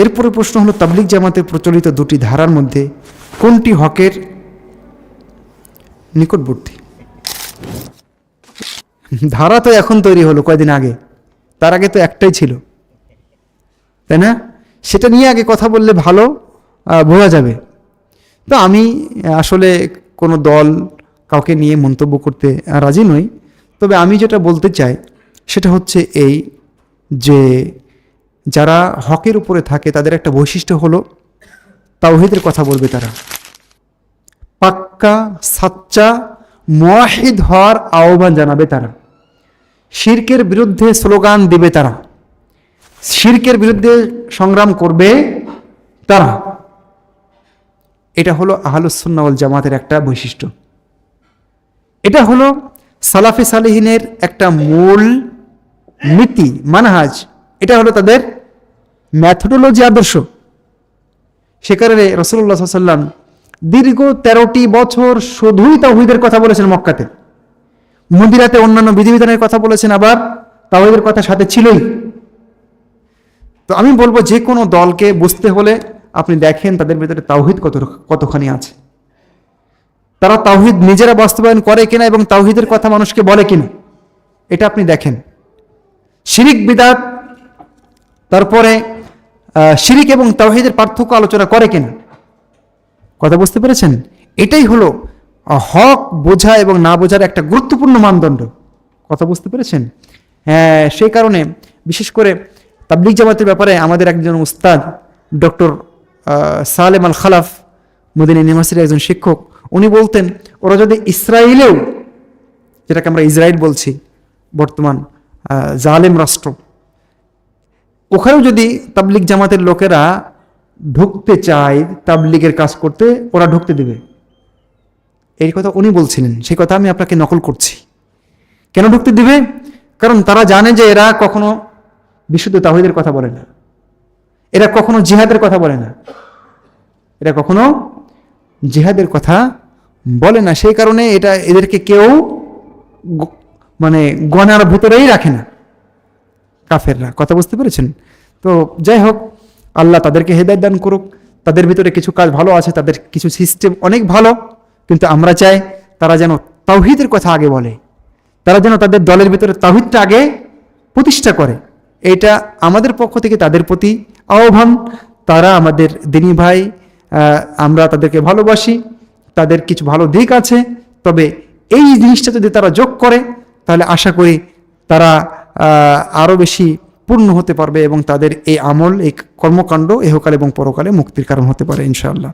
এরপরে প্রশ্ন হলো তাবলিক জামাতে প্রচলিত দুটি ধারার মধ্যে কোনটি হকের নিকটবর্তী? ধারা তো এখন তৈরি হলো কয়দিন আগে, তার আগে তো একটাই ছিল। তাই না? সেটা নিয়ে আগে কথা বললে ভালো বোঝা যাবে। তো আমি আসলে কোনো দল কাউকে নিয়ে মন্তব্য করতে রাজি নই। তবে আমি যেটা বলতে চাই, সেটা হচ্ছে এই যে যারা হকের উপরে থাকে, তাদের একটা বৈশিষ্ট্য হলো তাওহিদের কথা বলবে তারা। পাক্কা, সাচ্চা, মোয়াহিদ হওয়ার আহ্বান জানাবে তারা। শির্কের বিরুদ্ধে স্লোগান দেবে তারা। শির্কের বিরুদ্ধে সংগ্রাম করবে তারা। এটা হলো আহলুসুন্নাওয়াল জামাতের একটা বৈশিষ্ট্য। এটা হলো সালাফি সালিহিনের একটা মূল নীতি, মানহাজ। এটা হলো তাদের ম্যাথোডোলজি আদর্শ। সে কারণে রসুল্লাহ সাল্লাম দীর্ঘ তেরোটি বছর শুধুই তাহিদের কথা বলেছেন মক্কাতে। মন্দিরাতে অন্যান্য বিধিবিধানের কথা বলেছেন, আবার তাহিদের কথা সাথে ছিলই। তো আমি বলব যে কোনো দলকে বুঝতে হলে আপনি দেখেন তাদের ভিতরে তাওহিদ কত কতখানি আছে। তারা তাওহিদ নিজেরা বাস্তবায়ন করে কিনা এবং তাওহিদের কথা মানুষকে বলে কিনা, এটা আপনি দেখেন। শিরিক বিদাত তারপরে শিরিক এবং তাওহিদের পার্থক্য আলোচনা করে কিনা? কথা বুঝতে পেরেছেন? এটাই হলো হক বোঝা এবং না বোঝার একটা গুরুত্বপূর্ণ মানদণ্ড। কথা বুঝতে পেরেছেন? হ্যাঁ সেই কারণে, বিশেষ করে তাবলিক জামাতের ব্যাপারে আমাদের একজন উস্তাদ, ডক্টর সালেম আল খালাফ মদিন ইউনিভার্সিটির একজন শিক্ষক, উনি বলতেন, ওরা যদি ইসরায়েলেও যেটাকে আমরা ইসরায়েল বলছি, বর্তমান জালেম রাষ্ট্র ওখানেও যদি তাবলিক জামাতের লোকেরা ঢুকতে চায়, তাবলিগের কাজ করতে, ওরা ঢুকতে দেবে। এই কথা উনি বলছিলেন, সেই কথা আমি আপনাকে নকল করছি। কেন ঢুকতে দিবে? কারণ তারা জানে যে এরা কখনো বিশুদ্ধ তাহিদের কথা বলে না। এরা কখনো জিহাদের কথা বলে না। এরা কখনো জিহাদের কথা বলে না। সেই কারণে এটা এদেরকে কেউ মানে গনার ভিতরেই রাখে না। কাফেররা, কথা বুঝতে পেরেছেন? তো যাই হোক, আল্লাহ তাদেরকে হেদায়ত দান করুক। তাদের ভিতরে কিছু কাজ ভালো আছে, তাদের কিছু সিস্টেম অনেক ভালো, কিন্তু আমরা চাই তারা যেন তাওহিদের কথা আগে বলে। তারা যেন তাদের দলের ভিতরে তাওহিদটা আগে প্রতিষ্ঠা করে। এটা আমাদের পক্ষ থেকে তাদের প্রতি আহ্বান। তারা আমাদের দিনী ভাই আমরা তাদেরকে ভালোবাসি, তাদের কিছু ভালো দিক আছে, তবে এই জিনিসটা যদি তারা যোগ করে, তাহলে আশা করি তারা আরও বেশি পূর্ণ হতে পারবে এবং তাদের এই আমল, এই কর্মকাণ্ড, এহকাল এবং পরকালে মুক্তির কারণ হতে পারে, ইনশাআল্লাহ।